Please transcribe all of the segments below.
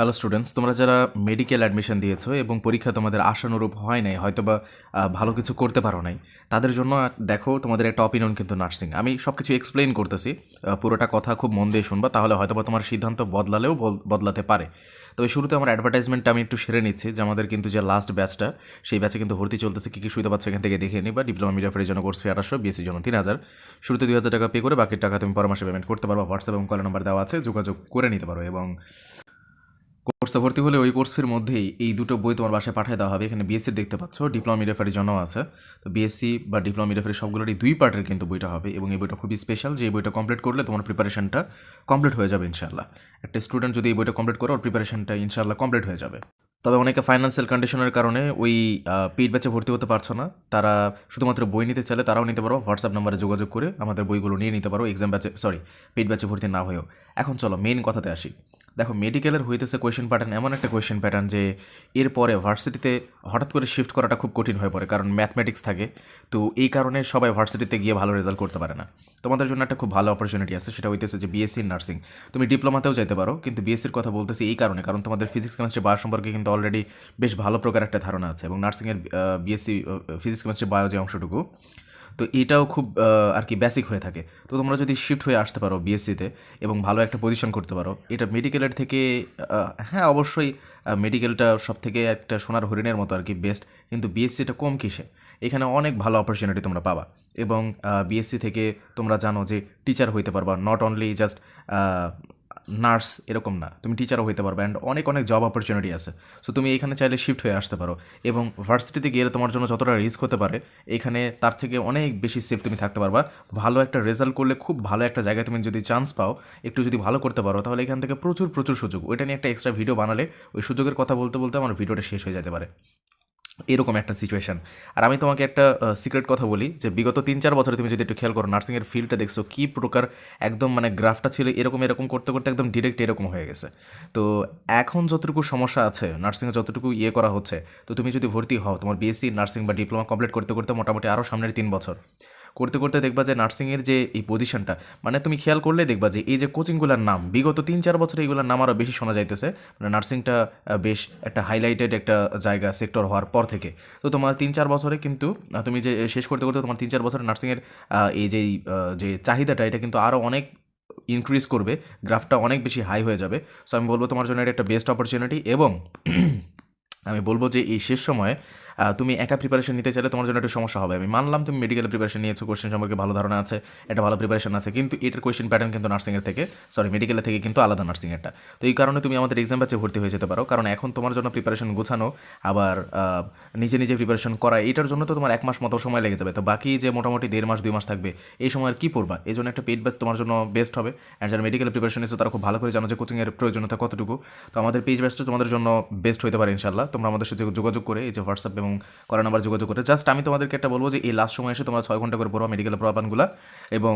Hello students তোমরা যারা medical admission দিয়েছ এবং পরীক্ষা তোমাদের আশানুরূপ হয় নাই হয়তো বা ভালো কিছু করতে পারো নাই, তাদের জন্য দেখো তোমাদের একটা অপিনিয়ন কিন্তু নার্সিং আমি সব কিছু এক্সপ্লেইন করতেছি পুরোটা কথা খুব মন দিয়ে শুনবা, তাহলে হয়তো বা তোমার সিদ্ধান্ত বদলালেও বদলাতে পারে। তবে শুরুতে আমার অ্যাডভার্টাইজমেন্টটা আমি একটু সেরে নিচ্ছি যে আমাদের কিন্তু যে লাস্ট ব্যাচটা সেই ব্যাচে কিন্তু ভর্তি চলতেছে, কী কী সুবিধা পাচ্ছে এখান থেকে দেখে নিবা। ডিপ্লোমা মিডিয়া ফের জন্য কোর্স ফি আঠাশশো বিএসসির জন্য তিন হাজার। শুরুতে দুই হাজার টাকা পে করে বাকি টাকা তুমি পরামর্শে পেমেন্ট করতে পারবা। হোয়াটসঅ্যাপ এবং কল নাম্বার দেওয়া আছে, যোগাযোগ করে নিতে পারো এবং কোর্সে ভর্তি হলে ওই কোর্স ফির মধ্যেই এই দুটো বই তোমার বাসায় পাঠিয়ে দেওয়া হবে। এখানে বিএসসি দেখতে পাচ্ছ ডিপ্লোমা মিডিয়াফারির জন্য আছে। তো বিএসসি বা ডিপ্লোমা মিডিয়াফারি সবগুলোরই দুই পার্টের কিন্তু বইটা হবে এবং এই বইটা খুবই স্পেশাল যে এই বইটা কমপ্লিট করলে তোমার প্রিপারেশনটা কমপ্লিট হয়ে যাবে ইনশাল্লাহ একটা স্টুডেন্ট যদি এই বইটা কমপ্লিট করে, ওর প্রিপারেশনটা ইনশাল্লাহ কমপ্লিট হয়ে যাবে। তবে অনেকে ফাইন্যান্সিয়াল কন্ডিশনের কারণে ওই পেইড ব্যাচে ভর্তি হতে পারছ না। তারা শুধুমাত্র বই নিতে চাইলে তারাও নিতে পারো। হোয়াটসঅ্যাপ নাম্বারে যোগাযোগ করে আমাদের বইগুলো নিয়ে নিতে পারো এক্সাম ব্যাচে সরি পেইড ব্যাচে ভর্তি না হয়েও। এখন চলো মেইন কথাতে আসি। দেখো মেডিকেলের হইতেছে কোয়েশ্চেন প্যাটার্ন এমন একটা কোয়েশ্চেন প্যাটার্ন যে এরপরে ভার্সিটিতে হঠাৎ করে শিফট করাটা খুব কঠিন হয়ে পড়ে, কারণ ম্যাথমেটিক্স থাকে। তো এই কারণে সবাই ভার্সিটিতে গিয়ে ভালো রেজাল্ট করতে পারে না। তোমাদের জন্য একটা খুব ভালো অপরচুনিটি আছে, সেটা হইতেছে যে বিএসসি নার্সিং তুমি ডিপ্লোমাতেও যেতে পারো, কিন্তু বিএসসির কথা বলতেছি এই কারণে, কারণ তোমাদের ফিজিক্স কেমিস্ট্রি বায়ো সম্পর্কে কিন্তু অলরেডি বেশ ভালো প্রকার একটা ধারণা আছে এবং নার্সিংয়ের বিএসসি ফিজিক্স কেমিস্ট্রি বায়ো যে অংশটুকু তো এটাও খুব আর কি বেসিক হয়ে থাকে। তো তোমরা যদি শিফট হয়ে আসতে পারো বিএসসিতে এবং ভালো একটা পজিশন করতে পারো, এটা মেডিকেলের থেকে হ্যাঁ অবশ্যই মেডিকেলটা সব থেকে একটা সোনার হরিণের মতো আর কি বেস্ট কিন্তু বিএসসিটা কম কিসে? এখানে অনেক ভালো অপরচুনিটি তোমরা পাবা এবং বিএসসি থেকে তোমরা জানো যে টিচার হইতে পারবা নট অনলি জাস্ট নার্স এরকম না। তুমি টিচারও হইতে পারবে অ্যান্ড অনেক অনেক জব অপরচুনিটি আছে। সো তুমি এখানে চাইলে শিফট হয়ে আসতে পারো। এবং ভার্সিটিতে গেলে তোমার জন্য যতটা রিস্ক হতে পারে, এখানে তার থেকে অনেক বেশি সেফ তুমি থাকতে পারবা। ভালো একটা রেজাল্ট করলে খুব ভালো একটা জায়গায় তুমি যদি চান্স পাও, একটু যদি ভালো করতে পারো, তাহলে এখান থেকে প্রচুর প্রচুর সুযোগ। ওইটা নিয়ে একটা এক্সট্রা ভিডিও বানালে ওই সুযোগের কথা বলতে বলতে আমার ভিডিওটা শেষ হয়ে যেতে পারে। এরকম একটা সিচুয়েশান আর আমি তোমাকে একটা সিক্রেট কথা বলি, যে বিগত তিন চার বছরে তুমি যদি একটু খেয়াল করো নার্সিংয়ের ফিল্ডটা দেখছ, কী প্রকার একদম মানে গ্রাফটা ছিল এরকম এরকম করতে করতে একদম ডিরেক্ট এরকম হয়ে গেছে। তো এখন যতটুকু সমস্যা আছে নার্সিংয়ে যতটুকু ইয়ে করা হচ্ছে, তো তুমি যদি ভর্তি হও, তোমার বিএসসি নার্সিং বা ডিপ্লোমা কমপ্লিট করতে করতে মোটামুটি আরও সামনের তিন বছর। করতে করতে দেখবা যে নার্সিংয়ের যে এই পজিশনটা মানে তুমি খেয়াল করলে দেখবা যে এই যে কোচিংগুলোর নাম, বিগত তিন চার বছরে এইগুলোর নাম আরও বেশি শোনা যাইতেছে। মানে নার্সিংটা বেশ একটা হাইলাইটেড একটা জায়গা সেক্টর হওয়ার পর থেকে। তো তোমার তিন চার বছরে কিন্তু তুমি যে শেষ করতে করতে তোমার তিন চার বছরে নার্সিংয়ের এই যে যে চাহিদাটা, এটা কিন্তু আরও অনেক ইনক্রিজ করবে, গ্রাফটা অনেক বেশি হাই হয়ে যাবে। সো আমি বলব তোমার জন্য এটা একটা বেস্ট অপরচুনিটি এবং আমি বলব যে এই শেষ সময়ে তুমি একা প্রিপারেশন নিতে চাইলে তোমার জন্য একটু সমস্যা হবে। আমি মানলাম তুমি মেডিকেল প্রিপারেশন নিয়েছো কোশ্চেন সম্পর্কে ভালো ধারণা আছে, একটা ভালো প্রিপারেশন আছে, কিন্তু এটার কোয়েশ্চেন প্যাটার্ন কিন্তু নার্সিংয়ের থেকে সরি মেডিকেলের থেকে কিন্তু আলাদা নার্সিংয়েরটা তো এই কারণে তুমি আমাদের এক্সাম ব্যাচে ভর্তি হয়ে যেতে পারো, কারণ এখন তোমার জন্য প্রিপারেশন গোছানো, আবার নিজে নিজে প্রিপারেশন করা, এটার জন্য তো তোমার এক মাস মতো সময় লেগে যাবে। তো বাকি যে মোটামুটি দেড় মাস, দুই মাস থাকবে, এই সময় আর কি পড়বা? এই জন্য একটা পেড ব্যাচ তোমার জন্য বেস্ট হবে। অ্যান্ড যারা মেডিকেল প্রিপারেশন এসে তারা খুব ভালো করে জানো যে কোচিংয়ের প্রয়োজনীয়তা কতটুকু। তো আমাদের পেজ ব্যাচটা তোমাদের জন্য বেস্ট হতে পারে ইনশাল্লাহ তোমরা আমাদের সাথে যোগাযোগ করে এই যে হোয়াটসঅ্যাপ এবং করা নাম্বার যোগাযোগ করে জাস্ট আমি তোমাদেরকে একটা বলব যে এই লাস্ট সময় এসে তোমরা ছয় ঘণ্টা করে পড়বা মেডিকেল প্রপানগুলো এবং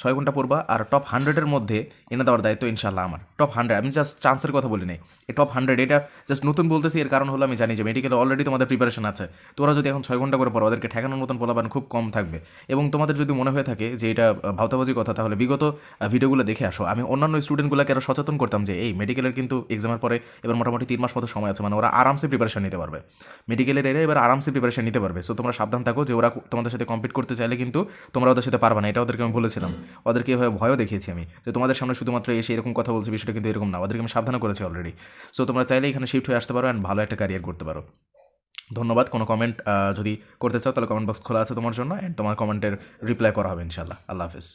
ছয় ঘণ্টা পড়বা আর টপ হান্ড্রেডের মধ্যে এনে দেওয়ার দায়িত্ব ইনশাল্লাহ আমার। টপ হান্ড্রেড আমি জাস্ট চান্সের কথা বলি নাই। এই টপ হান্ড্রেড এটা জাস্ট নতুন বলতেছি এর কারণ হলো আমি জানি যে মেডিকেলে অলরেডি তোমাদের প্রিপারেশন আছে। তোরা যদি এখন ছয় ঘণ্টা করে পড়ো ওদেরকে ঠেকানোর মতন পোলাপান খুব কম থাকবে। এবং তোমাদের যদি মনে হয়ে থাকে যে এটা আহ, ভাওতাবাজি কথা তাহলে বিগত ভিডিওগুলো দেখে আসো। আমি অন্যান্য স্টুডেন্টগুলোকে আরও সচেতন করতাম যে এই মেডিকেলের কিন্তু এক্সামের পরে এবার মোটামুটি তিন মাস মতো সময় আছে মানে ওরা আরামসে প্রিপারেশন নিতে পারবে। মেডিকেলের এরা এবার আরামসে প্রিপারেশন নিতে পারবে। সো তোমরা সাবধান থাকো যে ওরা তোমাদের সাথে কম্পিট করতে চাইলে কিন্তু তোমরা ওদের সাথে পারবে না। এটা ওদেরকে আমি বলেছিলাম। ওদেরকে এভাবে ভয়ও দেখিয়েছি আমি। যে তোমাদের সামনে শুধুমাত্র এসে এরকম কথা বলছি, বিষয়টা কিন্তু এরকম না। ওদেরকে আমি সাবধান করেছি অলরেডি সো তোমরা চাইলে এখানে শিফট হয়ে আসতে পারো অ্যান্ড ভালো একটা ক্যারিয়ার করতে পারো। ধন্যবাদ। কোনো কমেন্ট যদি করতে চাও, তাহলে কমেন্ট বক্স খোলা আছে তোমার জন্য অ্যান্ড তোমার কমেন্টের রিপ্লাই করা হবে ইনশাল্লাহ আল্লাহ হাফিজ।